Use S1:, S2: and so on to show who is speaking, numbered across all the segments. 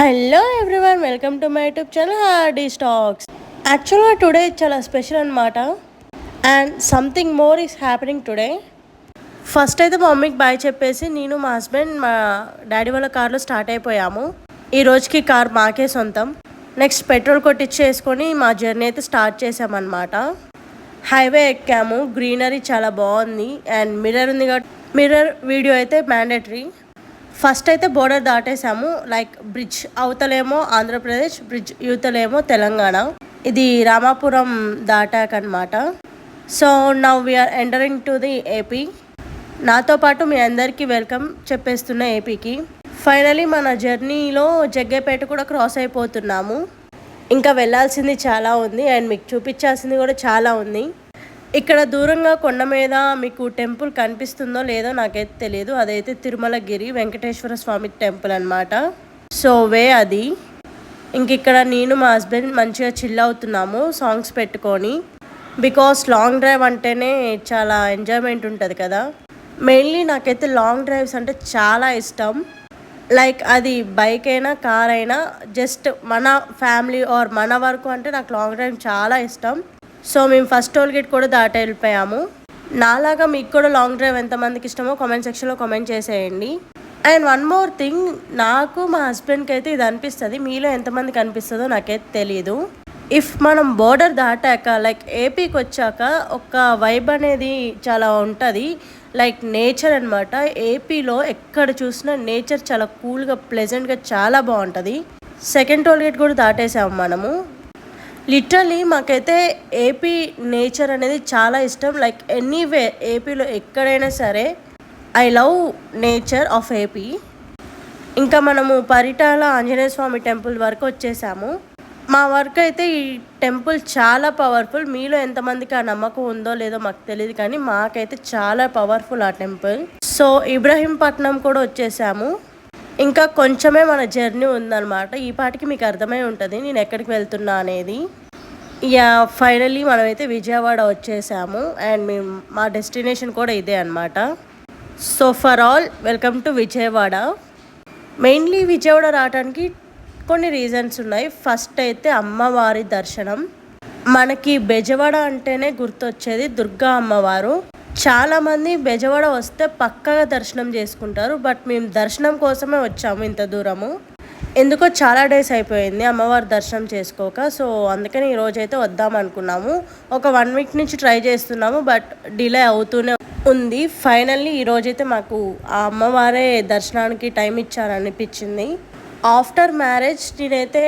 S1: Hello everyone welcome to my YouTube channel Hardy Stacks యాక్చువల్గా today చాలా special అనమాట and something more is happening today first అయితే మా మమ్మీకి బాయ్ చెప్పేసి నేను మా హస్బెండ్ మా డాడీ వాళ్ళ కార్లో స్టార్ట్ అయిపోయాము. ఈ రోజుకి కార్ మాకే సొంతం. నెక్స్ట్ పెట్రోల్ కొట్టించేసుకొని మా జర్నీ అయితే స్టార్ట్ చేసామన్నమాట హైవే ఎక్కాము గ్రీనరీ చాలా బాగుంది. అండ్ మిర్రర్ ఉంది కాబట్టి మిర్రర్ వీడియో అయితే మ్యాండేటరీ ఫస్ట్ అయితే బోర్డర్ దాటేసాము లైక్ బ్రిడ్జ్ అవతలేమో ఆంధ్రప్రదేశ్ బ్రిడ్జ్ యువతలేమో తెలంగాణ. ఇది రామాపురం దాటాక అనమాట so now we are entering to the AP నాతో పాటు మీ అందరికీ వెల్కమ్ చెప్పేస్తున్న ఏపీకి ఫైనలీ మన జర్నీలో జగ్గేపేట కూడా క్రాస్ అయిపోతున్నాము. ఇంకా వెళ్ళాల్సింది చాలా ఉంది. అండ్ మీకు చూపించాల్సింది కూడా చాలా ఉంది. ఇక్కడ దూరంగా కొండ మీద మీకు టెంపుల్ కనిపిస్తుందో లేదో నాకైతే తెలియదు అదైతే తిరుమలగిరి వెంకటేశ్వర స్వామి టెంపుల్ అనమాట సో వే అది. ఇంక ఇక్కడ నేను మా హస్బెండ్ మంచిగా చిల్ అవుతున్నాము సాంగ్స్ పెట్టుకొని. బికాస్ లాంగ్ డ్రైవ్ అంటేనే చాలా ఎంజాయ్మెంట్ ఉంటుంది కదా. మెయిన్లీ నాకైతే లాంగ్ డ్రైవ్స్ అంటే చాలా ఇష్టం. లైక్ అది బైక్ అయినా కార్ అయినా జస్ట్ మన ఫ్యామిలీ ఆర్ మన వరకు అంటే నాకు లాంగ్ డ్రైవ్ చాలా ఇష్టం. సో మేము ఫస్ట్ టోల్ గేట్ కూడా దాటి వెళ్ళిపోయాము. నాలాగా మీకు కూడా లాంగ్ డ్రైవ్ ఎంతమందికి ఇష్టమో కామెంట్ సెక్షన్లో కామెంట్ చేసేయండి. అండ్ వన్ మోర్ థింగ్ నాకు మా హస్బెండ్కి అయితే ఇది అనిపిస్తుంది మీలో ఎంతమందికి అనిపిస్తుందో నాకైతే తెలియదు ఇఫ్ మనం బోర్డర్ దాటాక లైక్ ఏపీకి వచ్చాక ఒక వైబ్ అనేది చాలా ఉంటుంది లైక్ నేచర్ అనమాట ఏపీలో ఎక్కడ చూసినా నేచర్ చాలా కూల్గా ప్లెజెంట్గా చాలా బాగుంటుంది. సెకండ్ టోల్ గేట్ కూడా దాటేసాము మనము. లిటరలీ మాకైతే ఏపీ నేచర్ అనేది చాలా ఇష్టం. లైక్ ఎనీవే ఏపీలో ఎక్కడైనా సరే I love nature of AP ఇంకా మనము పరిటాల ఆంజనేయ స్వామి టెంపుల్ వరకు వచ్చేసాము. మా వర్క్ అయితే ఈ టెంపుల్ చాలా పవర్ఫుల్ మీలో ఎంతమందికి ఆ నమ్మకం ఉందో లేదో మాకు తెలియదు కానీ మాకైతే చాలా పవర్ఫుల్ ఆ టెంపుల్. సో ఇబ్రహీంపట్నం కూడా వచ్చేసాము. ఇంకా కొంచెమే మన జర్నీ ఉందన్నమాట. ఈ పాటికి మీకు అర్థమై ఉంటుంది నేను ఎక్కడికి వెళ్తున్నా అనేది. యా ఫైనలీ మనమైతే విజయవాడ వచ్చేసాము. అండ్ మేము మా డెస్టినేషన్ కూడా ఇదే అనమాట so for all welcome to Vijayawada. Mainly Vijayawada రావడానికి కొన్ని రీజన్స్ ఉన్నాయి. ఫస్ట్ అయితే అమ్మవారి దర్శనం. మనకి బెజవాడ అంటేనే గుర్తొచ్చేది దుర్గా అమ్మవారు. చాలామంది బెజవాడ వస్తే పక్కగా దర్శనం చేసుకుంటారు బట్ మేము దర్శనం కోసమే వచ్చాము ఇంత దూరము. ఎందుకో చాలా డేస్ అయిపోయింది అమ్మవారి దర్శనం చేసుకోక సో అందుకని ఈరోజైతే వద్దాం అనుకున్నాము. ఒక వన్ వీక్ నుంచి ట్రై చేస్తున్నాము బట్ డిలే అవుతూనే ఉంది. ఫైనల్లీ ఈరోజైతే మాకు ఆ అమ్మవారే దర్శనానికి టైం ఇచ్చారనిపించింది. ఆఫ్టర్ మ్యారేజ్ నేనైతే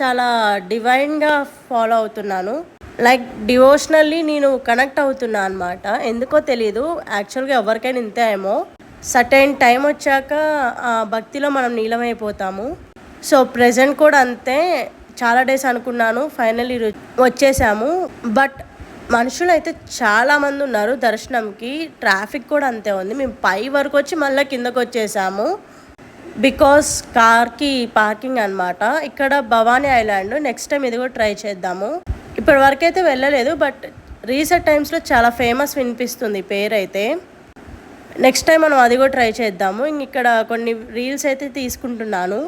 S1: చాలా డివైన్గా ఫాలో అవుతున్నాను. లైక్ డివోషనల్లీ నేను కనెక్ట్ అవుతున్నా అనమాట ఎందుకో తెలీదు. యాక్చువల్గా ఎవరికైనా ఇంతే ఏమో. సర్టైన్ టైం వచ్చాక ఆ భక్తిలో మనం నీలమైపోతాము. సో ప్రజెంట్ కూడా అంతే. చాలా డేస్ అనుకున్నాను. ఫైనల్లీ వచ్చేసాము. బట్ మనుషులు అయితే చాలామంది ఉన్నారు దర్శనంకి. ట్రాఫిక్ కూడా అంతే ఉంది. మేము పై వరకు వచ్చి మళ్ళీ కిందకు వచ్చేసాము. బికాస్ కార్కి పార్కింగ్ అనమాట ఇక్కడ భవానీ ఐలాండ్. నెక్స్ట్ టైం ఇది కూడా ట్రై చేద్దాము. ఇప్పటి వరకు అయితే వెళ్ళలేదు బట్ రీసెంట్ టైమ్స్లో చాలా ఫేమస్ వినిపిస్తుంది పేరు అయితే నెక్స్ట్ టైం మనం అది కూడా ట్రై చేద్దాము. ఇక్కడ కొన్ని రీల్స్ అయితే తీసుకుంటున్నాను.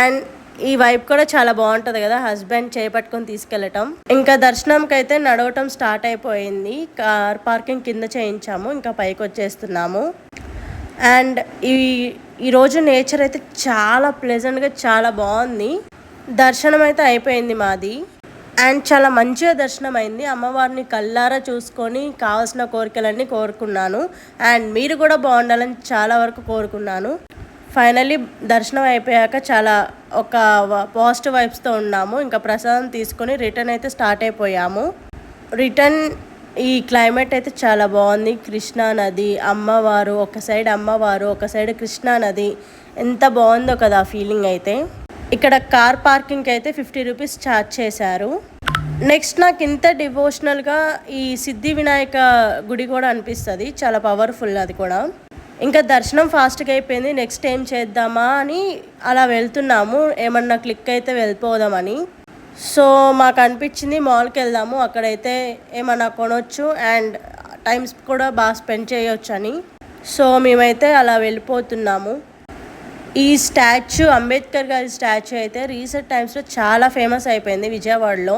S1: అండ్ ఈ వైబ్ కూడా చాలా బాగుంటుంది కదా హస్బెండ్ చేపట్టుకొని తీసుకెళ్ళటం. ఇంకా దర్శనంకి అయితే నడవటం స్టార్ట్ అయిపోయింది. కార్ పార్కింగ్ కింద చేయించాము ఇంకా పైకి వచ్చేస్తున్నాము. అండ్ ఈ ఈరోజు నేచర్ అయితే చాలా ప్లెజెంట్గా చాలా బాగుంది. దర్శనం అయితే అయిపోయింది మాది. అండ్ చాలా మంచిగా దర్శనం అయింది అమ్మవారిని కళ్ళారా చూసుకొని కావాల్సిన కోరికలన్నీ కోరుకున్నాను. అండ్ మీరు కూడా బాగుండాలని చాలా వరకు కోరుకున్నాను. ఫైనల్లీ దర్శనం అయిపోయాక చాలా ఒక పాజిటివ్ వైబ్స్తో ఉన్నాము. ఇంకా ప్రసాదం తీసుకొని రిటర్న్ అయితే స్టార్ట్ అయిపోయాము. రిటర్న్ ఈ క్లైమేట్ అయితే చాలా బాగుంది. కృష్ణా నది అమ్మవారు ఒక సైడ్ అమ్మవారు ఒక సైడ్ కృష్ణా నది. ఎంత బాగుందో కదా ఆ ఫీలింగ్ అయితే. ఇక్కడ కార్ పార్కింగ్కి అయితే ఫిఫ్టీ రూపీస్ ఛార్జ్ చేశారు. నెక్స్ట్ నాకు ఇంత డివోషనల్గా ఈ సిద్ధి వినాయక గుడి కూడా అనిపిస్తుంది. చాలా పవర్ఫుల్ అది కూడా. ఇంకా దర్శనం ఫాస్ట్గా అయిపోయింది. నెక్స్ట్ ఏం చేద్దామా అని అలా వెళ్తున్నాము. ఏమన్నా క్లిక్ అయితే వెళ్ళిపోదామని. సో మాకు అనిపించింది మాల్కి వెళ్దాము. అక్కడైతే ఏమన్నా కొనొచ్చు అండ్ టైమ్స్ కూడా బాగా స్పెండ్ చేయొచ్చు అని సో మేమైతే అలా వెళ్ళిపోతున్నాము. ఈ స్టాచ్యూ అంబేద్కర్ గారి స్టాచ్యూ అయితే రీసెంట్ టైమ్స్లో చాలా ఫేమస్ అయిపోయింది విజయవాడలో.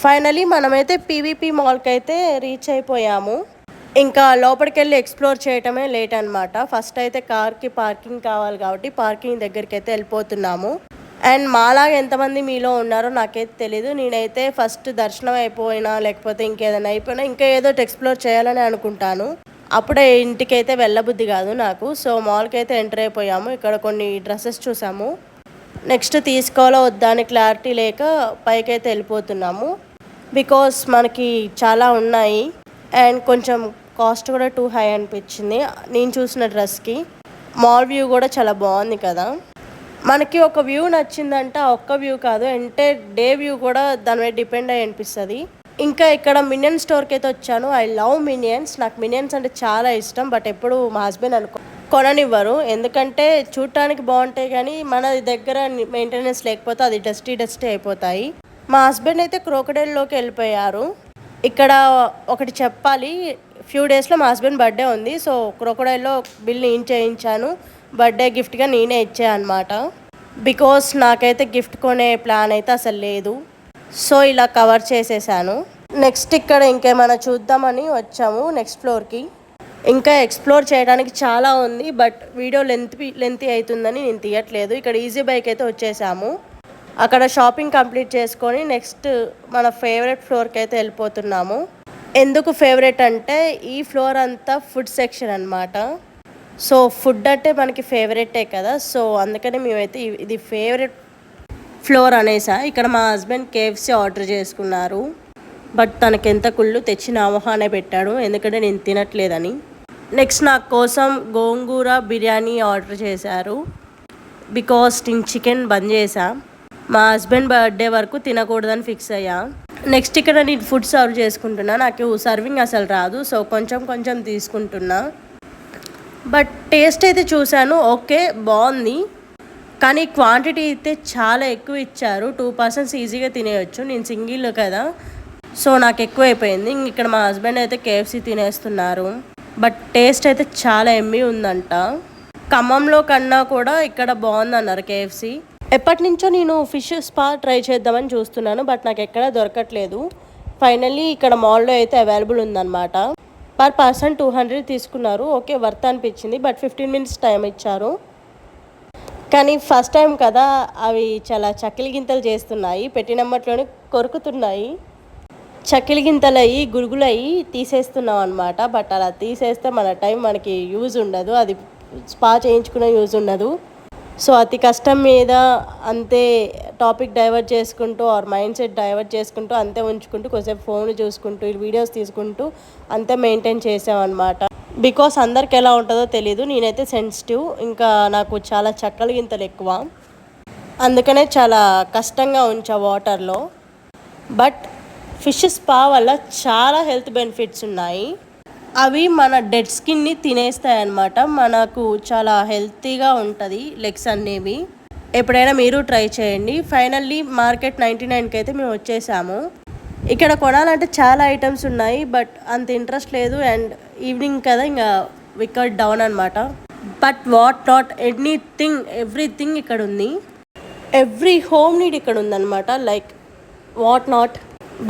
S1: ఫైనలీ మనమైతే పీవీపీ మాల్కి అయితే రీచ్ అయిపోయాము. ఇంకా లోపలికి వెళ్ళి ఎక్స్ప్లోర్ చేయటమే లేట్ అనమాట ఫస్ట్ అయితే కార్కి పార్కింగ్ కావాలి కాబట్టి పార్కింగ్ దగ్గరికి అయితే వెళ్ళిపోతున్నాము. అండ్ మాలాగా ఎంతమంది మీలో ఉన్నారో నాకైతే తెలీదు. నేనైతే ఫస్ట్ దర్శనం అయిపోయినా లేకపోతే ఇంకేదైనా అయిపోయినా ఇంకా ఏదో ఒకటి ఎక్స్ప్లోర్ చేయాలని అనుకుంటాను. అప్పుడే ఇంటికైతే వెళ్ళబుద్ధి కాదు నాకు. సో మాల్కి అయితే ఎంటర్ అయిపోయాము. ఇక్కడ కొన్ని డ్రెస్సెస్ చూసాము. నెక్స్ట్ తీసుకోవాలో వద్దా అని క్లారిటీ లేక పైకైతే వెళ్ళిపోతున్నాము. బికాస్ మనకి చాలా ఉన్నాయి. అండ్ కొంచెం కాస్ట్ కూడా టూ హై అనిపించింది. నేను చూసిన డ్రెస్కి. మాల్ వ్యూ కూడా చాలా బాగుంది కదా. మనకి ఒక వ్యూ నచ్చిందంటే ఒక్క వ్యూ కాదు. అంటే డే వ్యూ కూడా దాని మీద డిపెండ్ అయ్యి అనిపిస్తుంది. ఇంకా ఇక్కడ మినియన్ స్టోర్కి అయితే వచ్చాను. I love minions. నాకు మినియన్స్ అంటే చాలా ఇష్టం. బట్ ఎప్పుడు మా హస్బెండ్ అనుకో కొననివ్వరు. ఎందుకంటే చూడటానికి బాగుంటాయి కానీ మన దగ్గర మెయింటెనెన్స్ లేకపోతే అది డస్టీ డస్టీ అయిపోతాయి. మా హస్బెండ్ అయితే క్రోకడైల్లోకి వెళ్ళిపోయారు. ఇక్కడ ఒకటి చెప్పాలి. ఫ్యూ డేస్లో మా హస్బెండ్ బర్త్డే ఉంది. సో క్రోకడైల్లో బిల్ నేను చేయించాను. బర్త్డే గిఫ్ట్గా నేనే ఇచ్చాను అనమాట బికాస్ నాకైతే గిఫ్ట్ కొనే ప్లాన్ అయితే అసలు లేదు. సో ఇలా కవర్ చేసేసాను. నెక్స్ట్ ఇక్కడ ఇంకేమైనా చూద్దామని వచ్చాము నెక్స్ట్ ఫ్లోర్కి. ఇంకా ఎక్స్ప్లోర్ చేయడానికి చాలా ఉంది బట్ వీడియో లెంత్ లెంత్ అవుతుందని నేను తీయట్లేదు. ఇక్కడ ఈజీ బైక్ అయితే వచ్చేసాము. అక్కడ షాపింగ్ కంప్లీట్ చేసుకొని నెక్స్ట్ మన ఫేవరెట్ ఫ్లోర్కి అయితే వెళ్ళిపోతున్నాము. ఎందుకు ఫేవరెట్ అంటే ఈ ఫ్లోర్ అంతా ఫుడ్ సెక్షన్ అనమాట సో ఫుడ్ అంటే మనకి ఫేవరెటే కదా సో అందుకని మేమైతే ఇది ఫేవరెట్ ఫ్లోర్ అనేసా. ఇక్కడ మా హస్బెండ్ కేఎఫ్సీ ఆర్డర్ చేసుకున్నారు. బట్ తనకెంత ఎంత కుళ్ళు తెచ్చి నా పెట్టాడు. ఎందుకంటే నేను తినట్లేదని. నెక్స్ట్ నా కోసం గోంగూర బిర్యానీ ఆర్డర్ చేశారు. బికాస్ నేను చికెన్ బంద్ చేసా. మా హస్బెండ్ బర్త్డే వరకు తినకూడదని ఫిక్స్ అయ్యా. నెక్స్ట్ ఇక్కడ నేను ఫుడ్ సర్వ్ చేసుకుంటున్నా. నాకు సర్వింగ్ అసలు రాదు. సో కొంచెం కొంచెం తీసుకుంటున్నా. బట్ టేస్ట్ అయితే చూశాను. ఓకే బాగుంది. కానీ క్వాంటిటీ అయితే చాలా ఎక్కువ ఇచ్చారు. టూ పర్సన్స్ ఈజీగా తినేయచ్చు. నేను సింగిల్ కదా. సో నాకు ఎక్కువ అయిపోయింది ఇక్కడ మా హస్బెండ్ అయితే కేఎఫ్సీ తినేస్తున్నారు. బట్ టేస్ట్ అయితే చాలా ఎమ్మి ఉందంట. ఖమ్మంలో కన్నా కూడా ఇక్కడ బాగుందన్నారు కేఎఫ్సీ ఎప్పటి నుంచో నేను ఫిష్ స్పా ట్రై చేద్దామని చూస్తున్నాను. బట్ నాకు ఎక్కడ దొరకట్లేదు. ఫైనల్లీ ఇక్కడ మాల్లో అయితే అవైలబుల్ ఉందన్నమాట. పర్ పర్సన్ టూ హండ్రెడ్ తీసుకున్నారు. ఓకే వర్త్ అనిపించింది. బట్ ఫిఫ్టీన్ మినిట్స్ టైం ఇచ్చారు. కానీ ఫస్ట్ టైం కదా అవి చాలా చక్కిలి గింతలు చేస్తున్నాయి పెట్టినమ్మట్లోనే కొరుకుతున్నాయి. చక్కిలి గింతలు అయ్యి గురుగులు అయ్యి తీసేస్తున్నాం అనమాట బట్ అలా తీసేస్తే మన టైం మనకి యూజ్ ఉండదు. అది స్పా చేయించుకునే యూజ్ ఉండదు. సో అతి కష్టం మీద అంతే టాపిక్ డైవర్ట్ చేసుకుంటూ ఆర్ మైండ్ సెట్ డైవర్ట్ చేసుకుంటూ అంతే ఉంచుకుంటూ కొద్దిసేపు ఫోన్ చూసుకుంటూ వీడియోస్ తీసుకుంటూ అంతే మెయింటైన్ చేసామన్నమాట బికాస్ అందరికి ఎలా ఉంటుందో తెలీదు. నేనైతే సెన్సిటివ్ ఇంకా నాకు చాలా చక్కలు గింతలు ఎక్కువ. అందుకనే చాలా కష్టంగా ఉంచా వాటర్లో బట్ ఫిష్ స్పా వల్ల చాలా హెల్త్ బెనిఫిట్స్ ఉన్నాయి. అవి మన డెడ్ స్కిన్ని తినేస్తాయి అన్నమాట మనకు చాలా హెల్తీగా ఉంటుంది లెగ్స్ అనేవి. ఎప్పుడైనా మీరు ట్రై చేయండి. ఫైనల్లీ మార్కెట్ నైంటీ నైన్కి అయితే మేము వచ్చేసాము. ఇక్కడ కొనాలంటే చాలా ఐటమ్స్ ఉన్నాయి బట్ అంత ఇంట్రెస్ట్ లేదు. అండ్ ఈవినింగ్ కదా ఇంకా వికెట్ డౌన్ అనమాట but what not anything everything ఇక్కడ ఉంది. ఎవ్రీ హోమ్ నీడ్ ఇక్కడ ఉందన్నమాట. Like what not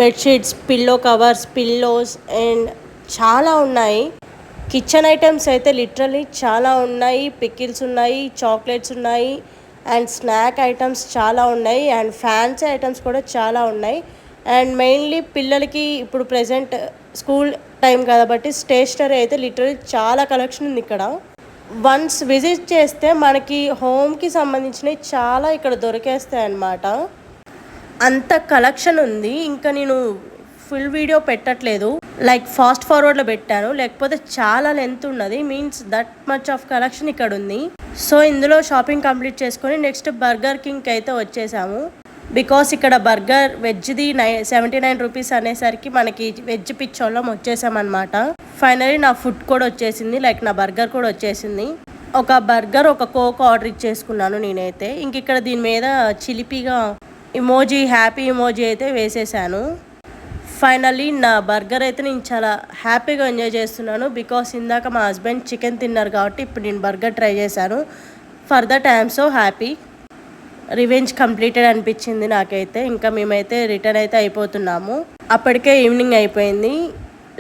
S1: bedsheets pillow covers pillows and చాలా ఉన్నాయి. కిచెన్ ఐటమ్స్ అయితే లిటరలీ చాలా ఉన్నాయి. పికిల్స్ ఉన్నాయి చాక్లెట్స్ ఉన్నాయి అండ్ స్నాక్ ఐటమ్స్ చాలా ఉన్నాయి అండ్ ఫ్యాన్సీ ఐటమ్స్ కూడా చాలా ఉన్నాయి. అండ్ మెయిన్లీ పిల్లలకి ఇప్పుడు ప్రజెంట్ స్కూల్ టైం కాబట్టి స్టేషనరీ అయితే లిటరలీ చాలా కలెక్షన్ ఉంది ఇక్కడ. వన్స్ విజిట్ చేస్తే మనకి హోమ్కి సంబంధించినవి చాలా ఇక్కడ దొరికేస్తాయి అన్నమాట. అంత కలెక్షన్ ఉంది. ఇంకా నేను ఫుల్ వీడియో పెట్టట్లేదు. లైక్ ఫాస్ట్ ఫార్వర్డ్లో పెట్టాను. లేకపోతే చాలా లెంత్ ఉన్నది. Means that much of collection ఇక్కడ ఉంది. సో ఇందులో షాపింగ్ కంప్లీట్ చేసుకొని నెక్స్ట్ బర్గర్ కింగ్కి అయితే వచ్చేసాము. బికాస్ ఇక్కడ బర్గర్ వెజ్ది నై సెవెంటీ నైన్ రూపీస్ అనేసరికి మనకి వెజ్ పిచ్చోళ్ళం వచ్చేసామన్నమాట. ఫైనలీ నా ఫుడ్ కూడా వచ్చేసింది లైక్ నా బర్గర్ కూడా వచ్చేసింది. ఒక బర్గర్ ఒక కోక్ ఆర్డర్ ఇచ్చేసుకున్నాను నేనైతే. ఇంక ఇక్కడ దీని మీద చిలిపిగా ఇమోజీ హ్యాపీ ఇమోజీ అయితే వేసేసాను. ఫైనలీ నా బర్గర్ అయితే నేను చాలా హ్యాపీగా ఎంజాయ్ చేస్తున్నాను. బికాస్ ఇందాక మా హస్బెండ్ చికెన్ తిన్నారు కాబట్టి ఇప్పుడు నేను బర్గర్ ట్రై చేశాను. For that I'm so happy revenge completed అనిపించింది నాకైతే. ఇంకా మేమైతే రిటర్న్ అయితే అయిపోతున్నాము. అప్పటికే ఈవినింగ్ అయిపోయింది.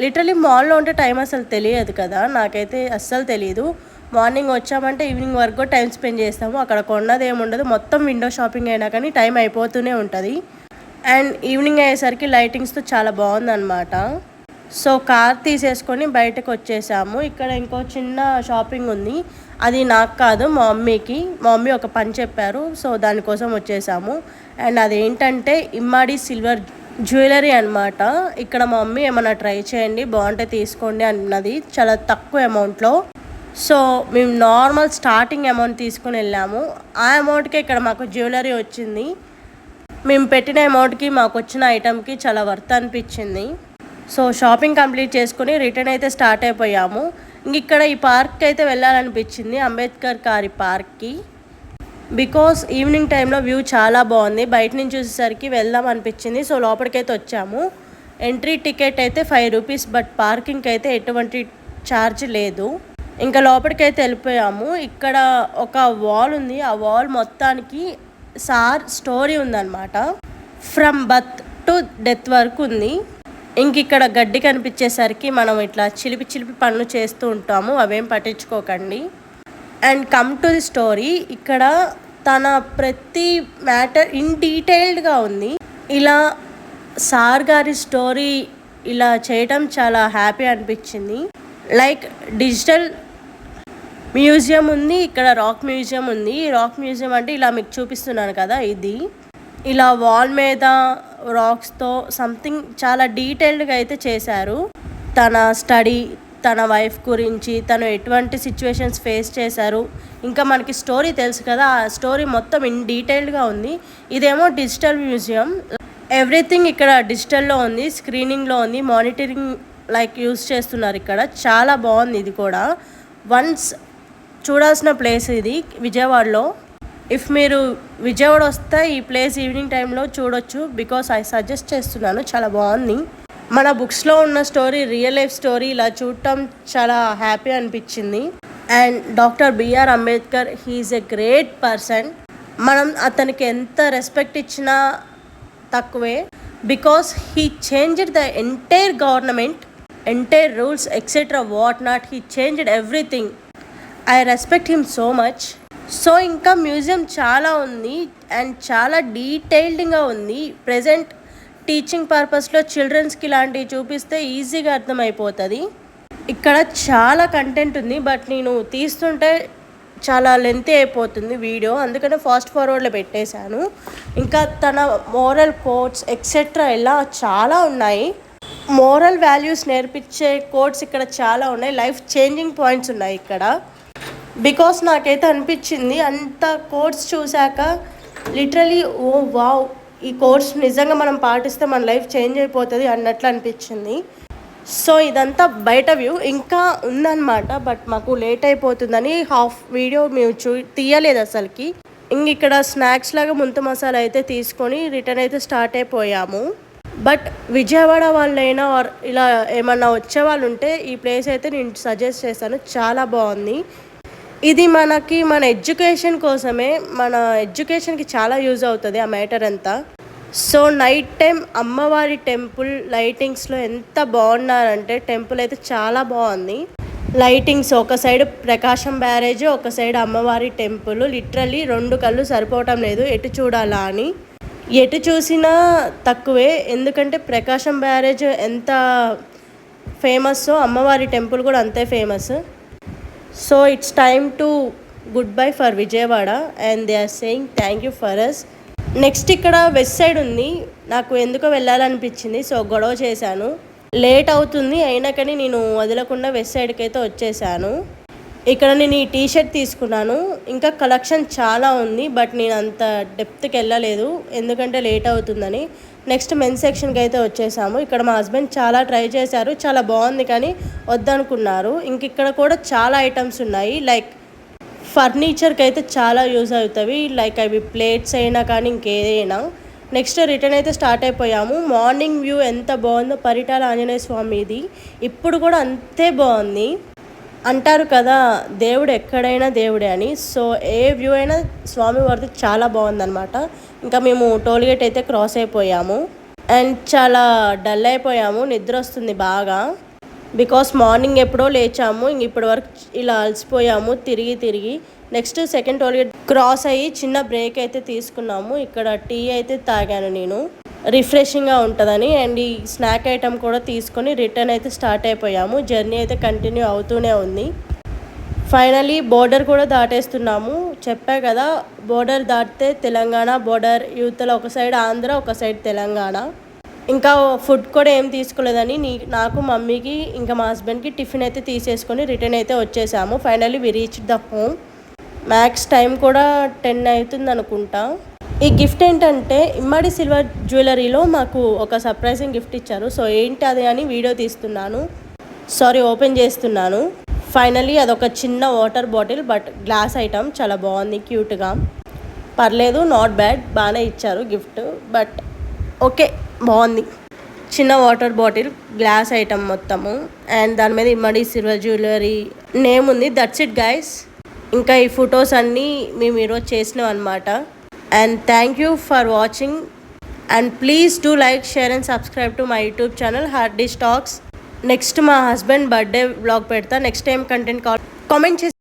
S1: లిటరలీ మాల్లో ఉంటే టైం అసలు తెలియదు కదా. నాకైతే అస్సలు తెలియదు మార్నింగ్ వచ్చామంటే ఈవినింగ్ వరకు టైం స్పెండ్ చేస్తాము. అక్కడ కొన్నది ఏముండదు. మొత్తం విండో షాపింగ్ అయినా కానీ టైం అయిపోతూనే ఉంటుంది. అండ్ ఈవినింగ్ అయ్యేసరికి లైటింగ్స్తో చాలా బాగుందన్నమాట. సో కార్ తీసేసుకొని బయటకు వచ్చేసాము. ఇక్కడ ఇంకో చిన్న షాపింగ్ ఉంది. అది నాకు కాదు మా మమ్మీకి. మా మమ్మీ ఒక పని చెప్పారు సో దానికోసం వచ్చేసాము. అండ్ అదేంటంటే ఇమ్మాడి సిల్వర్ జ్యువెలరీ అనమాట ఇక్కడ మా మమ్మీ ఏమైనా ట్రై చేయండి బాగుంటే తీసుకోండి అన్నది చాలా తక్కువ అమౌంట్లో. సో మేము నార్మల్ స్టార్టింగ్ అమౌంట్ తీసుకుని వెళ్ళాము. ఆ అమౌంట్కే ఇక్కడ మాకు జ్యువెలరీ వచ్చింది. మేము పెట్టిన అమౌంట్కి మాకు వచ్చిన ఐటమ్కి చాలా వర్త్ అనిపించింది. సో షాపింగ్ కంప్లీట్ చేసుకుని రిటర్న్ అయితే స్టార్ట్ అయిపోయాము. ఇంక ఇక్కడ ఈ పార్క్కి అయితే వెళ్ళాలనిపించింది అంబేద్కర్ కారి పార్క్కి. బికాస్ ఈవినింగ్ టైంలో వ్యూ చాలా బాగుంది. బయట నుంచి చూసేసరికి వెళ్దాం అనిపించింది సో లోపలికైతే వచ్చాము. ఎంట్రీ టికెట్ అయితే ఫైవ్ రూపీస్ బట్ పార్కింగ్కి అయితే ఎటువంటి ఛార్జ్ లేదు. ఇంకా లోపలికైతే వెళ్ళిపోయాము. ఇక్కడ ఒక వాల్ ఉంది ఆ వాల్ మొత్తానికి సార్ స్టోరీ ఉందన్నమాట. ఫ్రమ్ బర్త్ టు డెత్ వరకు ఉంది. ఇంక ఇక్కడ గడ్డి కనిపించేసరికి మనం ఇట్లా చిలిపి చిలిపి పనులు చేస్తూ ఉంటాము అవేం పట్టించుకోకండి. And come to the story ఇక్కడ తన ప్రతి మ్యాటర్ ఇన్ డీటెయిల్డ్గా ఉంది. ఇలా సార్ గారి స్టోరీ ఇలా చేయటం చాలా హ్యాపీ అనిపించింది. లైక్ డిజిటల్ మ్యూజియం ఉంది ఇక్కడ రాక్ మ్యూజియం ఉంది. రాక్ మ్యూజియం అంటే ఇలా మీకు చూపిస్తున్నాను కదా ఇది. ఇలా వాల్ మీద రాక్స్తో సంథింగ్ చాలా డీటెయిల్డ్గా అయితే చేశారు. తన స్టడీ తన వైఫ్ గురించి తను ఎటువంటి సిచ్యువేషన్స్ ఫేస్ చేశారు. ఇంకా మనకి స్టోరీ తెలుసు కదా ఆ స్టోరీ మొత్తం ఇన్ డీటెయిల్డ్గా ఉంది. ఇదేమో డిజిటల్ మ్యూజియం ఎవ్రీథింగ్ ఇక్కడ డిజిటల్లో ఉంది స్క్రీనింగ్లో ఉంది మానిటరింగ్ లైక్ యూస్ చేస్తున్నారు ఇక్కడ. చాలా బాగుంది ఇది కూడా. వన్స్ చూడాల్సిన ప్లేస్ ఇది విజయవాడలో. ఇఫ్ మీరు విజయవాడ వస్తే ఈ ప్లేస్ ఈవినింగ్ టైంలో చూడొచ్చు బికాస్ ఐ సజెస్ట్ చేస్తున్నాను. చాలా బాగుంది. మన బుక్స్లో ఉన్న స్టోరీ రియల్ లైఫ్ స్టోరీ ఇలా చూడటం చాలా హ్యాపీ అనిపించింది. And doctor B R Ambedkar he is a great person మనం అతనికి ఎంత రెస్పెక్ట్ ఇచ్చినా తక్కువే because he changed the entire government entire rules etcetera what not he changed everything I respect him so much so ఇంకా museum చాలా ఉంది and చాలా డీటెయిల్డ్గా ఉంది. ప్రజెంట్ టీచింగ్ పర్పస్లో చిల్డ్రన్స్కి ఇలాంటివి చూపిస్తే ఈజీగా అర్థమైపోతుంది. ఇక్కడ చాలా కంటెంట్ ఉంది బట్ నేను తీస్తుంటే చాలా లెంతీ అయిపోతుంది వీడియో. అందుకనే ఫాస్ట్ ఫార్వర్డ్లో పెట్టేశాను. ఇంకా తన మోరల్ కోడ్స్ ఎక్సెట్రా ఇలా చాలా ఉన్నాయి. మోరల్ వాల్యూస్ నేర్పించే కోడ్స్ ఇక్కడ చాలా ఉన్నాయి. లైఫ్ చేంజింగ్ పాయింట్స్ ఉన్నాయి ఇక్కడ. బికాస్ నాకైతే అనిపించింది అంత కోర్స్ చూశాక లిటరలీ ఓ వావ్ ఈ కోర్స్ నిజంగా మనం పాటిస్తే మన లైఫ్ చేంజ్ అయిపోతుంది అన్నట్లు అనిపించింది. సో ఇదంతా బయట వ్యూ ఇంకా ఉందన్నమాట బట్ మాకు లేట్ అయిపోతుందని హాఫ్ వీడియో మేము చూ తీయలేదు అసలుకి. ఇంక ఇక్కడ స్నాక్స్ లాగా ముంత మసాలా అయితే తీసుకొని రిటర్న్ అయితే స్టార్ట్ అయిపోయాము. బట్ విజయవాడ వాళ్ళైనా ఆర్ ఇలా ఏమన్నా వచ్చే వాళ్ళు ఉంటే ఈ ప్లేస్ అయితే నేను సజెస్ట్ చేస్తాను చాలా బాగుంది. ఇది మనకి మన ఎడ్యుకేషన్ కోసమే మన ఎడ్యుకేషన్కి చాలా యూజ్ అవుతుంది ఆ మ్యాటర్ అంతా. సో నైట్ టైం అమ్మవారి టెంపుల్ లైటింగ్స్లో ఎంత బాగున్నారంటే టెంపుల్ అయితే చాలా బాగుంది. లైటింగ్స్ ఒక సైడ్ ప్రకాశం బ్యారేజ్ ఒక సైడ్ అమ్మవారి టెంపుల్. లిటరలీ రెండు కళ్ళు సరిపోవటం లేదు ఎటు చూడాలా అని. ఎటు చూసినా తక్కువే ఎందుకంటే ప్రకాశం బ్యారేజ్ ఎంత ఫేమస్ అమ్మవారి టెంపుల్ కూడా అంతే famous so it's time to goodbye for Vijayawada and they are saying thank you for us next ఇక్కడ వెస్ట్ సైడ్ ఉంది. నాకు ఎందుకో వెళ్ళాలనిపించింది. సో గొడవ చేశాను. లేట్ అవుతుంది. అయినా కానీ నేను వదలకుండా వెస్ట్ సైడ్కి అయితే వచ్చేసాను. ఇక్కడ నేను ఈ టీ షర్ట్ తీసుకున్నాను. ఇంకా కలెక్షన్ చాలా ఉంది బట్ నేను అంత డెప్త్కి వెళ్ళలేదు. ఎందుకంటే లేట్ అవుతుందని. నెక్స్ట్ మెన్స్ సెక్షన్కి అయితే వచ్చేసాము. ఇక్కడ మా హస్బెండ్ చాలా ట్రై చేశారు చాలా బాగుంది కానీ వద్దనుకున్నారు. ఇంక ఇక్కడ కూడా చాలా ఐటమ్స్ ఉన్నాయి. లైక్ ఫర్నిచర్కి అయితే చాలా యూజ్ అవుతాయి లైక్ అవి ప్లేట్స్ అయినా కానీ ఇంకేదైనా. నెక్స్ట్ రిటర్న్ అయితే స్టార్ట్ అయిపోయాము. మార్నింగ్ వ్యూ ఎంత బాగుందో పరిటాల ఆంజనేయ స్వామిది. ఇప్పుడు కూడా అంతే బాగుంది. అంటారు కదా దేవుడు ఎక్కడైనా దేవుడే అని. సో ఏ వ్యూ అయినా స్వామి వారిది చాలా బాగుందనమాట ఇంకా మేము టోల్గేట్ అయితే క్రాస్ అయిపోయాము. అండ్ చాలా డల్ అయిపోయాము నిద్ర వస్తుంది బాగా. బికాస్ మార్నింగ్ ఎప్పుడో లేచాము ఇంక ఇప్పటి వరకు ఇలా అలసిపోయాము తిరిగి తిరిగి. నెక్స్ట్ సెకండ్ టోల్గేట్ క్రాస్ అయ్యి చిన్న బ్రేక్ అయితే తీసుకున్నాము. ఇక్కడ టీ అయితే తాగాను నేను. రిఫ్రెషింగ్గా ఉంటుందని అండ్ ఈ స్నాక్ ఐటమ్ కూడా తీసుకొని రిటర్న్ అయితే స్టార్ట్ అయిపోయాము. జర్నీ అయితే కంటిన్యూ అవుతూనే ఉంది. ఫైనలీ బోర్డర్ కూడా దాటేస్తున్నాము. చెప్పా కదా బోర్డర్ దాటితే తెలంగాణ బోర్డర్ యూత్లో ఒక సైడ్ ఆంధ్ర ఒక సైడ్ తెలంగాణ. ఇంకా ఫుడ్ కూడా ఏం తీసుకోలేదని నీ నాకు మమ్మీకి ఇంకా మా హస్బెండ్కి టిఫిన్ అయితే తీసేసుకొని రిటర్న్ అయితే వచ్చేసాము. Finally we reach the home. Max time కూడా టెన్ అవుతుంది అనుకుంటా ఈ గిఫ్ట్ ఏంటంటే ఇమ్మడి సిల్వర్ జ్యువెలరీలో మాకు ఒక సర్ప్రైజింగ్ గిఫ్ట్ ఇచ్చారు. సో ఏంటి అది అని వీడియో తీస్తున్నాను. సారీ ఓపెన్ చేస్తున్నాను. ఫైనలీ అదొక చిన్న water bottle but glass item చాలా బాగుంది క్యూట్గా. పర్లేదు నాట్ బ్యాడ్ బాగానే ఇచ్చారు గిఫ్ట్ బట్ ఓకే బాగుంది. చిన్న వాటర్ బాటిల్ గ్లాస్ ఐటమ్ మొత్తము అండ్ దాని మీద ఇమ్మడి సిల్వర్ జ్యువెలరీ నేమ్ ఉంది దట్స్ ఇట్ గైస్ ఇంకా ఈ ఫొటోస్ అన్నీ మేము ఈరోజు చేసినాం అనమాట and thank you for watching and please do like share and subscribe to my YouTube channel Hardy Stacks next మా హస్బెండ్ బర్త్డే బ్లాగ్ పెడతా. నెక్స్ట్ టైం కంటెంట్ కామెంట్ చేసి